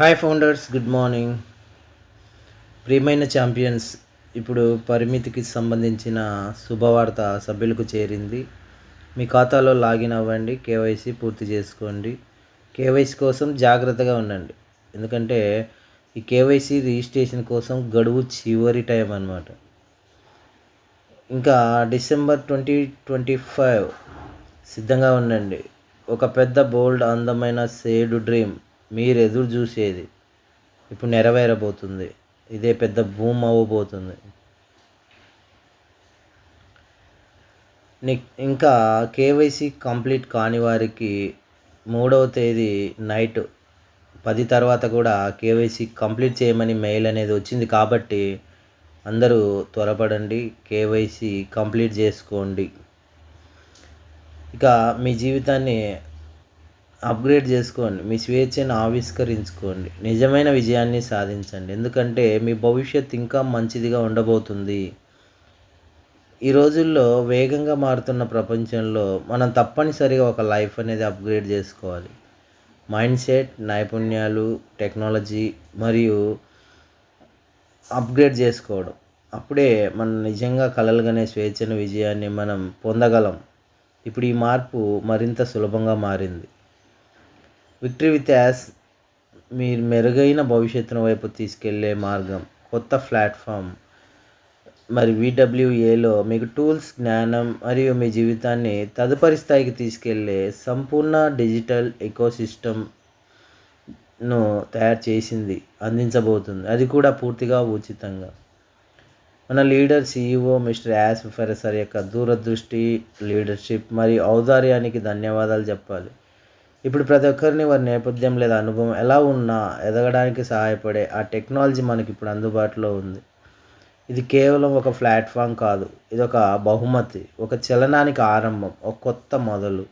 Hi founders good morning ప్రియమైన champions ఇప్పుడు పరిమితికి సంబంధించిన శుభవార్త సభ్యులకు చేరింది. మీ ఖాతాలో లాగిన్ అవ్వండి కేవైసీ పూర్తి చేసుకోండి. కేవైసీ కోసం జాగ్రత్తగా ఉండండి. ఎందుకంటే ఈ కేవైసీ రిజిస్ట్రేషన్ కోసం గడువు చివరి టైం అన్నమాట. ఇంకా డిసెంబర్ ట్వంటీ ట్వంటీ ఫైవ్ సిద్ధంగా ఉండండి. ఒక పెద్ద బోల్డ్ అందమైన సేడు డ్రీమ్ మీరు ఎదురు చూసేది. ఇప్పుడు నెరవేరబోతుంది. ఇదే పెద్ద భూమి అవ్వబోతుంది. ఇంకా కేవైసీ కంప్లీట్ కాని వారికి మూడవ తేదీ నైట్ పది తర్వాత కూడా కేవైసీ కంప్లీట్ చేయమని మెయిల్ అనేది వచ్చింది కాబట్టి అందరూ త్వరపడండి. కేవైసీ కంప్లీట్ చేసుకోండి. ఇక మీ జీవితాన్ని అప్గ్రేడ్ చేసుకోండి. మీ స్వేచ్ఛను ఆవిష్కరించుకోండి. నిజమైన విజయాన్ని సాధించండి. ఎందుకంటే మీ భవిష్యత్ ఇంకా మంచిదిగా ఉండబోతుంది. ఈ రోజుల్లో వేగంగా మారుతున్న ప్రపంచంలో మనం తప్పనిసరిగా ఒక లైఫ్ అనేది అప్గ్రేడ్ చేసుకోవాలి. మైండ్ సెట్ నైపుణ్యాలు టెక్నాలజీ మరియు అప్గ్రేడ్ చేసుకోవడం. అప్పుడే మనం నిజంగా కలలుగనే స్వేచ్ఛను విజయాన్ని మనం పొందగలం. ఇప్పుడు ఈ మార్పు మరింత సులభంగా మారింది. విక్టరీ విత్ యాస్ మీరు మెరుగైన భవిష్యత్తును వైపు తీసుకెళ్ళే మార్గం కొత్త ప్లాట్ఫామ్ మరి విడబ్ల్యూఏలో మీకు టూల్స్ జ్ఞానం మరియు మీ జీవితాన్ని తదుపరి స్థాయికి తీసుకెళ్ళే సంపూర్ణ డిజిటల్ ఎకోసిస్టమ్ను తయారు చేసింది అందించబోతుంది. అది కూడా పూర్తిగా ఉచితంగా మన లీడర్ సీఈఓ మిస్టర్ యాస్ ఫెరసర్ యొక్క దూరదృష్టి లీడర్షిప్ మరియు ఔదార్యానికి ధన్యవాదాలు చెప్పాలి. ఇప్పుడు ప్రతి ఒక్కరిని వారి నేపథ్యం లేదా అనుభవం ఎలా ఉన్నా ఎదగడానికి సహాయపడే ఆ టెక్నాలజీ మనకి ఇప్పుడు అందుబాటులో ఉంది. ఇది కేవలం ఒక ప్లాట్ఫామ్ కాదు ఇది ఒక బహుమతి ఒక చలనానికి ఆరంభం ఒక కొత్త మొదలు.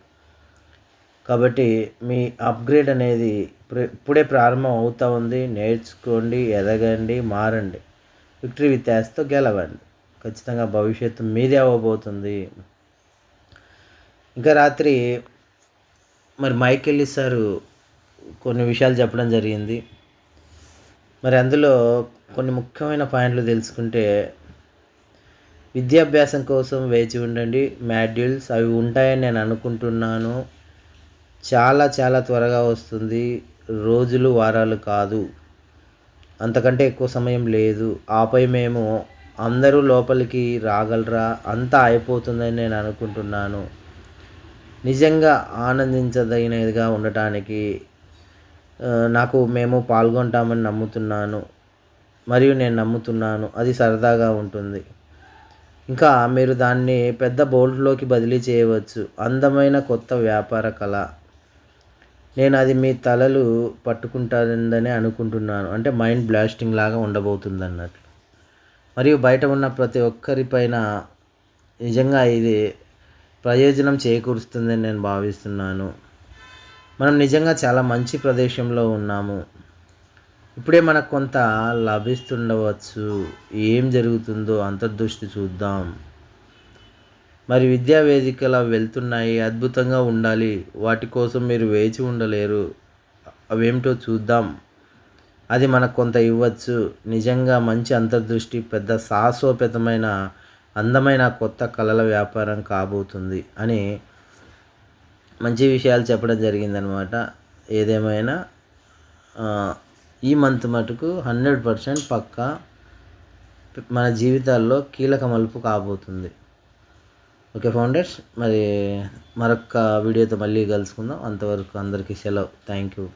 కాబట్టి మీ అప్గ్రేడ్ అనేది ఇప్పుడే- ఇప్పుడే ప్రారంభం అవుతూ ఉంది. నేర్చుకోండి ఎదగండి మారండి. విక్టరీ విత్ యాస్తో గెలవండి. ఖచ్చితంగా భవిష్యత్తు మీదే అవ్వబోతుంది. ఇంకా రాత్రి మరి మైకెల్ సారు కొన్ని విషయాలు చెప్పడం జరిగింది. మరి అందులో కొన్ని ముఖ్యమైన పాయింట్లు తెలుసుకుంటే విద్యాభ్యాసం కోసం వేచి ఉండండి. మాడ్యూల్స్ అవి ఉంటాయని నేను అనుకుంటున్నాను. చాలా చాలా త్వరగా వస్తుంది. రోజులు వారాలు కాదు. అంతకంటే ఎక్కువ సమయం లేదు. ఆపై మేము అందరూ లోపలికి రాగలరా? అంతా అయిపోతుందని నేను అనుకుంటున్నాను. నిజంగా ఆనందించదగినదిగా ఉండటానికి నాకు మేము పాల్గొంటామని నమ్ముతున్నాను. మరియు నేను నమ్ముతున్నాను. అది సరదాగా ఉంటుంది. ఇంకా మీరు దాన్ని పెద్ద బోల్డ్లోకి బదిలీ చేయవచ్చు. అందమైన కొత్త వ్యాపార కళ. నేను అది మీ తలలు పట్టుకుంటుందని అనుకుంటున్నాను. అంటే మైండ్ బ్లాస్టింగ్ లాగా ఉండబోతుంది అన్నట్లు మరియు బయట ఉన్న ప్రతి ఒక్కరిపైన నిజంగా ఇది ప్రయోజనం చేకూరుస్తుందని నేను భావిస్తున్నాను. మనం నిజంగా చాలా మంచి ప్రదేశంలో ఉన్నాము. ఇప్పుడే మనకు కొంత లభిస్తుండవచ్చు. ఏం జరుగుతుందో అంతర్దృష్టి చూద్దాం. మరి విద్యా వేదికలు వెళ్తున్నాయి. అద్భుతంగా ఉండాలి. వాటి కోసం మీరు వేచి ఉండలేరు. అవేమిటో చూద్దాం. అది మనకు కొంత ఇవ్వచ్చు. నిజంగా మంచి అంతర్దృష్టి పెద్ద సాహసోపేతమైన అందమైన కొత్త కళల వ్యాపారం కాబోతుంది అని మంచి విషయాలు చెప్పడం జరిగిందనమాట ఏదేమైనా ఈ మంత్ మటుకు హండ్రెడ్ పర్సెంట్ పక్కా మన జీవితాల్లో కీలక మలుపు కాబోతుంది. ఓకే ఫౌండర్స్ మరి మరొక వీడియోతో మళ్ళీ కలుసుకుందాం. అంతవరకు అందరికీ సెలవు. Thank you.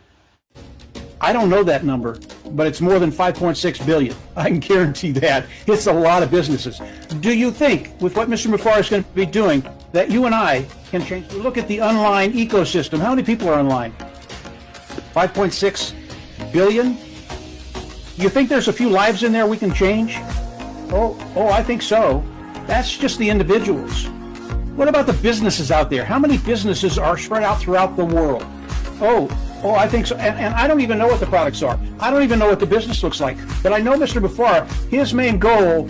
I don't know that number, but it's more than 5.6 billion. I can guarantee that. It's a lot of businesses. Do you think, with what Mr. Mufar is going to be doing, that you and I can change? Look at the online ecosystem. How many people are online? 5.6 billion? You think there's a few lives in there we can change? Oh, oh, I think so. That's just the individuals. What about the businesses out there? How many businesses are spread out throughout the world? Oh, oh, I think so. And, and I don't even know what the products are. I don't even know what the business looks like. But I know Mr. Bafar, his main goal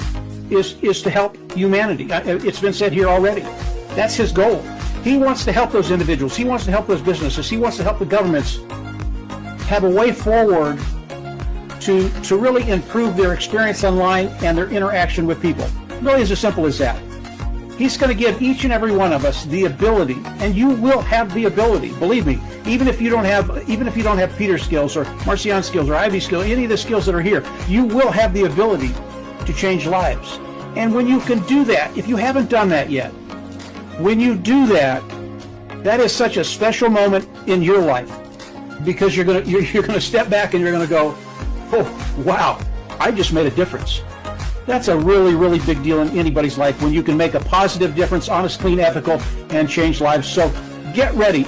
is, is to help humanity. Uh, uh, it's been said here already. That's his goal. He wants to help those individuals. He wants to help those businesses. He wants to help the governments have a way forward to, to really improve their experience online and their interaction with people. Really is as simple as that. He's going to give each and every one of us the ability, and you will have the ability. Believe me, even if you don't have, even if you don't have Peter skills or Marcion skills or Ivy skills, any of the skills that are here, you will have the ability to change lives. And when you can do that, if you haven't done that yet, when you do that, that is such a special moment in your life because you're gonna you're, you're gonna step back and you're gonna go, oh wow, I just made a difference. That's a really, really big deal in anybody's life when you can make a positive difference, honest, clean, ethical, and change lives. So get ready.